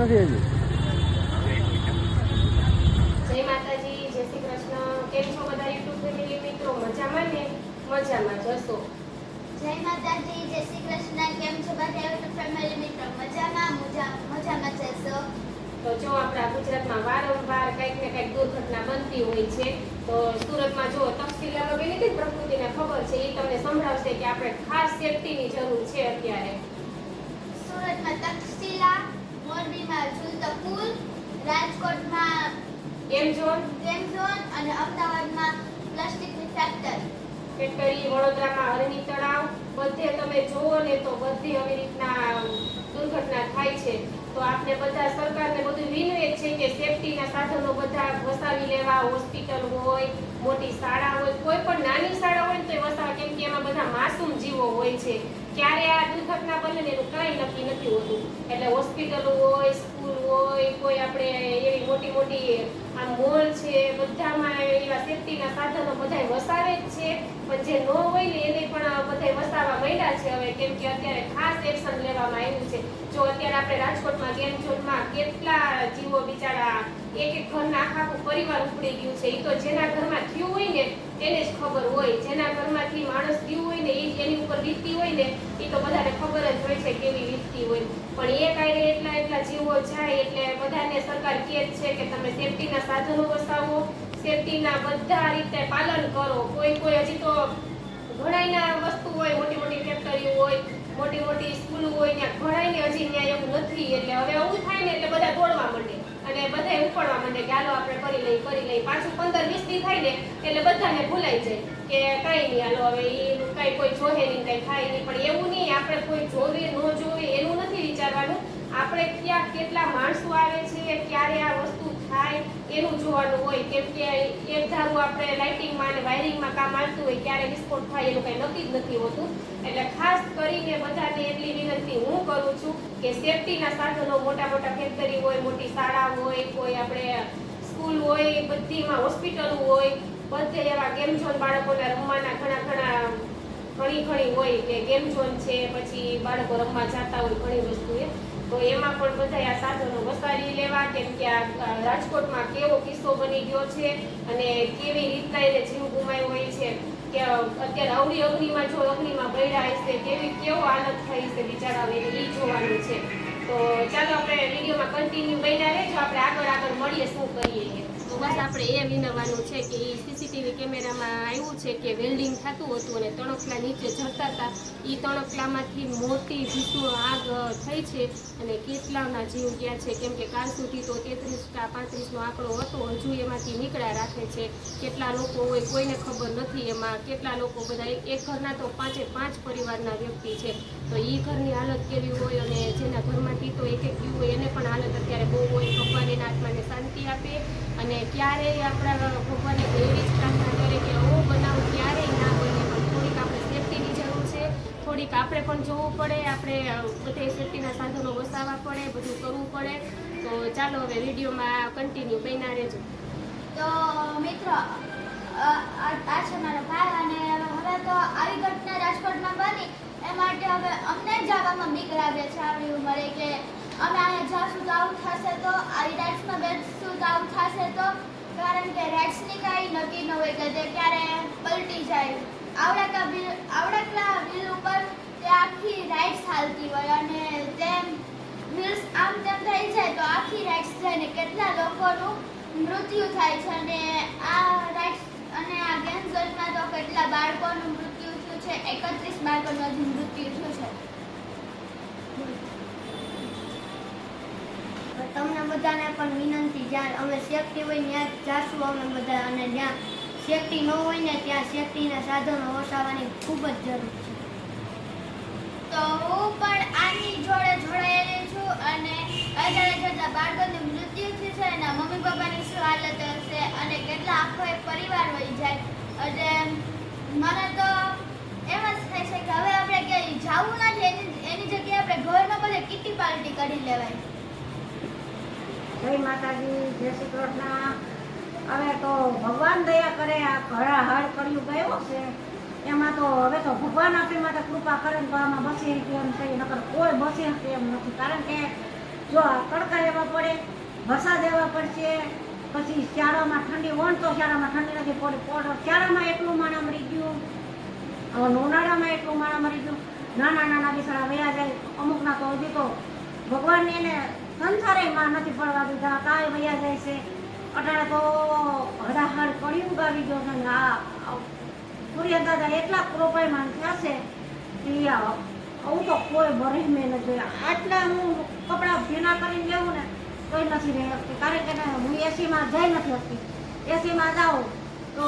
નથી હજી. જય માતાજી જય શ્રી કૃષ્ણ. કેમ છો બધા યુટ્યુબ ફેમિલી મિત્રો? મજામાં ને? મજામાં જશો જય માતાજી જય શ્રી કૃષ્ણ. કેમ છો બધા યુટ્યુબ ફેમિલી મિત્રો? મજામાં? મજામાં જશો તો જો આપણા ગુજરાતમાં વારંવાર કંઈક ને કંઈક દુર્ઘટના બનતી હોય છે તો સુરતમાં જો તફસીલામાં બની ને પ્રકૃતિને ખબર છે એ તમને સંભળાવશે કે આપણે ખાસ સેફટીની જરૂર છે અત્યારે. સુરતમાં તક્ષશિલા મોરબીમાં ઝૂલતો પુલ રાજકોટમાં કેમ ઝોન ગેમ ઝોન અને અમદાવાદમાં પ્લાસ્ટિકની ફેક્ટરી ફેક્ટરી વડોદરામાં હરણી તળાવ બધે તમે જુઓ ને તો બધી આવી રીતના દુર્ઘટના થાય છે. તો આપણે બધા સરકારને બધું વિનવે છે કે સેફટીના સાધનો બધા વસાવી લેવા, હોસ્પિટલ હોય, મોટી શાળા હોય, કોઈ પણ નાની શાળા હોય તો વસાવા, કેમ કે એમાં બધા માસૂમ જીવો હોય છે. ક્યારે આ દુર્ઘટના બને ને એનું કાંઈ નક્કી નથી હોતું. એટલે હોસ્પિટલ હોય, સ્કૂલ હોય, કોઈ આપણે એવી મોટી મોટી આ મોલ છે, બધામાં એવા સેફટીના સાધનો બધાય વસાવે જ છે. પણ જે ન હોય ને એને પણ બધાય વસાવવા માંડ્યા છે હવે, કેમ કે અત્યારે ખાસ એક્શન લેવામાં આવ્યું છે. જો અત્યારે આપણે રાજકોટમાં ગેમ ઝોનમાં કેટલા જીવો બિચારા એક એક ઘરના આખા આખું પરિવાર ઉપડી ગયું છે. એ તો જેના ઘરમાં થયું હોય ને તેને જ ખબર હોય. જેના ઘરમાંથી માણસ ગયું હોય ને એ એની ઉપર વીતતી હોય ને એ તો બધાને ખબર જ હોય છે કેવી વીતતી હોય. પણ એ કાયદે એટલા એટલા જીવો જાય એટલે બધાને સરકાર કહે છે કે તમે સેફટીના સાધનો વસાવો. સેફટીના બધા રીતે પાલન કરો. કોઈ કોઈ હજી તો ઘણાયના વસ્તુ હોય, મોટી મોટી ફેક્ટરીઓ હોય મોટી મોટી સ્કૂલ હોય ત્યાં ઘણાયને હજી ત્યાં એવું નથી એટલે હવે એવું થાય ને એટલે બધા દોડવા માંડે અને બધા ઉપડવા માંડે કે હાલો આપણે કરી લઈ કરી લઈ પાછું પંદર, વીસ દી થાય ને, એટલે બધાને ભૂલાઈ જાય કે કઈ નહીં, હાલો હવે એ કઈ કોઈ જોહે નહીં, કઈ થાય નહીં. પણ એવું નહીં, આપણે કોઈ જોવી, ન જોવી, એનું નથી વિચારવાનું. આપણે ક્યાં કેટલા માણસો આવે છે, ક્યારે આ વસ્તુ થાય, એનું જોવાનું હોય. કેમ કે એક ધારું આપણે લાઇટિંગમાં અને વાયરિંગમાં કામ આવતું હોય, ક્યારે વિસ્ફોટ થાય એનું કંઈ નક્કી જ નથી હોતું. એટલે ખાસ કરીને બધાને એટલી વિનંતી હું કરું છું કે સેફટીના સાધનો મોટા મોટા ફેક્ટરી હોય, મોટી શાળા હોય, કોઈ આપણે સ્કૂલ હોય બધીમાં હોસ્પિટલ હોય, બધે એવા ગેમ ઝોન બાળકોના રમવાના ઘણા ઘણા, ઘણી ઘણી હોય કે ગેમ ઝોન છે, પછી બાળકો રમવા જતા હોય ઘણી વસ્તુ એ. તો એમાં પણ બધા આ સાધનો વસાવી લેવા, કેમ કે આ રાજકોટમાં કેવો કિસ્સો બની ગયો છે અને કેવી રીતના એને જીવ ગુમાવ્યો હોય છે. કે અત્યારે અવળી અગ્નિમાં જો અગ્નિમાં બળ્યા હશે, કેવી, કેવો હાલત થઈ છે બિચારાને એ જોવાનું છે. તો ચાલો આપણે વિડીયોમાં કન્ટિન્યુ બન્યા રહેજો, આપણે આગળ આગળ મળીએ, શું કરીએ તો બસ આપણે એ વિનવવાનું છે કે એ સીસીટીવી કેમેરામાં આવ્યું છે કે વેલ્ડિંગ થતું હતું અને તણકલા નીચે જતા હતા. એ તણકલામાંથી મોટી ભીષણ આગ થઈ છે અને કેટલાના જીવ ગયા છે. કેમ કે કાલ સુધી તો તેત્રીસ કા પાંત્રીસનો આંકડો હતો, હજુ એમાંથી નીકળ્યા રાખે છે. કેટલા લોકો હોય કોઈને ખબર નથી. એમાં કેટલા લોકો બધા એક ઘરના તો પાંચે પાંચ પરિવારના વ્યક્તિ છે. તો એ ઘરની હાલત કેવી હોય અને જેના ઘરમાંથી તો એક એક ગયું હોય એને પણ હાલત અત્યારે બહુ હોય. ભગવાન એના આત્માને શાંતિ આપે. અને ક્યારેય આપણા ભગવાનને એવી જ પ્રાર્થના કરે કે આવો બનાવ ક્યારેય ના બને, પણ થોડીક આપણે સેફટીની જરૂર છે. થોડીક આપણે પણ જોવું પડે, આપણે બધે સેફટીના સાધનો વસાવવા પડે, બધું કરવું પડે. તો ચાલો હવે વિડીયોમાં કન્ટિન્યુ બન્યા રહેજો. તો, મિત્રો આ છે મારો ભાઈ અને હવે તો આવી ઘટના રાજકોટમાં બની. એ માટે હવે અમને જ જવામાં બીક લાગે છે, આવી ઉંમરે કે અમે અહીંયા જ્યાં તો થશે તો બેસશું તો આવું થશે તો, કારણ કે રાઇડ્સની કાંઈ નક્કી ન હોય કે તે ક્યારે પલટી જાય. આવડકા બિલ, આવડાકલા બિલ ઉપર તે આખી રાઇડ્સ હાલતી હોય અને તેમ વ્હીલ્સ આમ તેમ થઈ જાય તો આખી રાઇડ્સ થઈને કેટલા લોકોનું મૃત્યુ થાય છે અને આ રાઇડ્સ અને આ ગેમ તો કેટલા બાળકોનું મૃત્યુ થયું છે, એકત્રીસ બાળકોનું હજી મૃત્યુ થયું છે. તમને બધાને પણ વિનંતી, જ્યાં અમે સેફટી હોય ત્યાં જાશું અમે બધા અને જ્યાં સેફટી ન હોય ને ત્યાં સેફટીના સાધનો વસાવવાની ખૂબ જ જરૂર છે. તો હું પણ આની જોડે જોડાયેલી છું અને અત્યારે જેટલા બાળકોનું મૃત્યુ થયું છે એના મમ્મી પપ્પાની શું હાલત હશે અને કેટલા આખો એક પરિવાર વહી જાય. અને મને તો એમ જ થાય છે કે હવે આપણે ક્યાંય જવું નથી. એની એની જગ્યાએ આપણે ઘરમાં બધે કિટી પાર્ટી કરી લેવાય. જય માતાજી, જય શ્રી કૃષ્ણ. હવે તો ભગવાન દયા કરે, આ ઘણા હળ કર્યું ગયો છે. એમાં તો હવે તો ભગવાન આપણી માટે કૃપા કરે તો આમાં બસી એમ છે નકર કોઈ બસી શકે એમ નથી. કારણ કે જો તડકા એવા પડે, વરસાદ એવા પડશે, પછી શિયાળામાં ઠંડી, વણ તો શિયાળામાં ઠંડી નથી પડી પડ શિયાળામાં એટલું માણા મરી ગયું, હવે ઉનાળામાં એટલું માણા મરી ગયું, નાના નાના બિચારા વયા જાય, અમુકના તો હજી તો ભગવાનને એને સંસારે માં નથી ફળવા દીધા, કાંઈ વયા જાય છે. અટાણે તો હડાહડ કળિયુગ આવી ગયો છે ને આ સૂર્ય દાદા એટલા કૃપાયમાન થયા છે કે આવું તો કોઈ બરે મેં નથી આટલા હું કપડાં ભીના કરીને લેવું ને કોઈ નથી રહી શકતી. કારણ કે હું એસીમાં જઈ નથી શકતી. એસીમાં જાઉં તો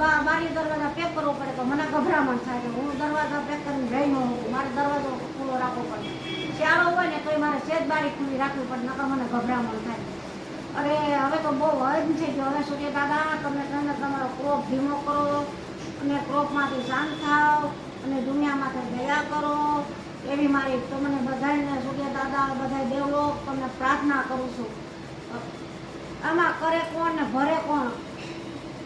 બારી દરવાજા પેક કરવો પડે તો મને ગભરામણ થાય હું દરવાજા પેક કરીને જઈ ન મારે દરવાજો ખુલ્લો રાખવો પડે. શિયાળો હોય ને તોય મારે સેજ બારી ખુલ્લી રાખવી પડે, નકર મને ગભરામણ થાય. અરે, હવે તો બહુ હજ છે કે હવે સૂર્ય દાદા, તમે તમે તમારો ક્રોપ ધીમો કરો, અને ક્રોપમાંથી શાંત થાવ અને દુનિયામાંથી દયા કરો. એવી મારી તમને બધાને સૂર્ય દાદા બધા દેવો તમને પ્રાર્થના કરું છું. આમાં કરે કોણ ને ભરે કોણ?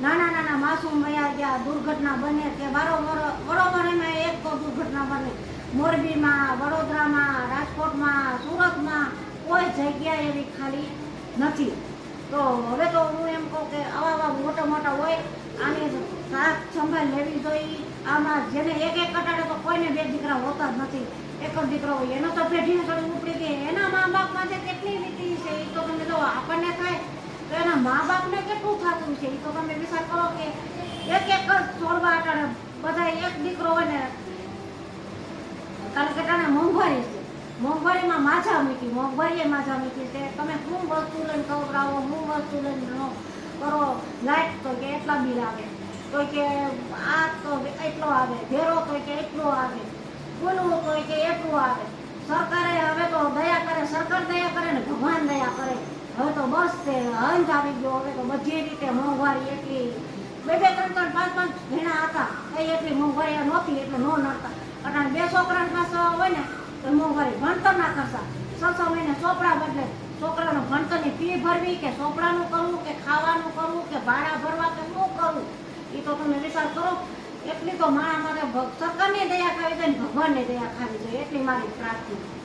નાના નાના માસૂમ વયા ગયા, દુર્ઘટના બને કે વારંવાર બરોબર એમાં એક તો દુર્ઘટના બને. મોરબીમાં, વડોદરામાં, રાજકોટમાં, સુરતમાં કોઈ જગ્યા એવી ખાલી નથી. તો હવે તો હું એમ કહું કે આવા આવા મોટા મોટા હોય, આની સાથ સંભાળ લેવી જોઈએ. આમાં જેને એક એક કટાડે તો કોઈને બે દીકરા હોતા જ નથી. એક જ દીકરો હોય. એનો તો પેઢીને થોડી ઉપડી ગઈ. એના મા બાપ માટે કેટલી વીતી છે એ તો તમે જો આપણને થાય, તો એના મા બાપને કેટલું થતું છે? એ તો તમે વિચાર કરો કે એક એક જ છોડવા અટાણે બધા એક દીકરો હોય ને કારણ કે અટાણે મોંઘવારી છે. મોંઘવારીમાં માછા મૂકી, મોંઘવારીએ માછા મૂકી છે. તમે શું વસ્તુ લઈને ખવડાવો શું વસ્તુ લઈને નો કરો. લાઈટ તો કે એટલા બિલ આવે, તો કે આ તો એટલો આવે, ઘેરો તો કે એટલો આવે બોલવું તો કે એટલું આવે. સરકારે હવે તો દયા કરે, સરકાર દયા કરે ને ભગવાન દયા કરે. હવે તો બસ છે, હંજ આવી ગયો. હવે તો બધી રીતે મોંઘવારી એટલી. બે બે ત્રણ ત્રણ પાંચ પાંચ ઘણા હતા. એ એટલી મોંઘવારી નહોતી, એટલે નો નડતા. અટાણે બે છોકરા પાસે હોય ને, તો મોંઘવારી ભણતરના ખર્ચા છ. છ મહિને ચોપડા બદલે છોકરાનો ભણતરની ફી ભરવી કે ચોપડાનું કરવું કે ખાવાનું કરવું કે ભાડા ભરવા કે શું કરવું એ તો તમે વિચાર કરો. એટલી તો મારા માટે સરકારની દયા ખાવી જોઈએ ભગવાનની દયા ખાવી જોઈએ. એટલી મારી પ્રાર્થના.